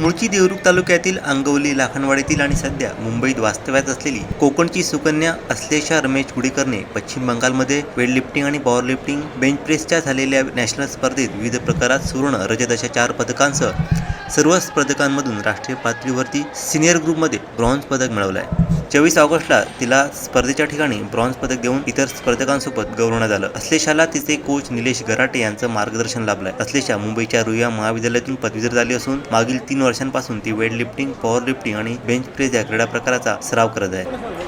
मूळची देवरुख तालुक्यातील अंगवली लाखनवाडीतील आणि सध्या मुंबईत वास्तव्यात असलेली कोकणची सुकन्या असलेशा रमेश गुडेकरने पश्चिम बंगालमध्ये वेडलिफ्टिंग आणि पॉवर लिफ्टिंग बेंच प्रेसच्या झालेल्या नॅशनल स्पर्धेत विविध प्रकारात सुवर्ण रजत अशा चार पदकांसह सर्व स्पर्धकांमधून राष्ट्रीय पातळीवरती सिनियर ग्रुपमध्ये ब्रॉन्झ पदक मिळवलं आहे चोवीस ऑगस्टला तिला स्पर्धेच्या ठिकाणी ब्रॉन्झ पदक देऊन इतर स्पर्धकांसोबत गौरवण्यात आलं. असलेशाला तिचे कोच निलेश गराटे यांचं मार्गदर्शन लाभलंय. असलेशा मुंबईच्या रुया महाविद्यालयातून पदवीधर झाली असून मागील तीन वर्षांपासून ती वेट लिफ्टिंग पॉवर लिफ्टिंग आणि बेंच प्रेस या क्रीडा प्रकाराचा सराव करत आहे.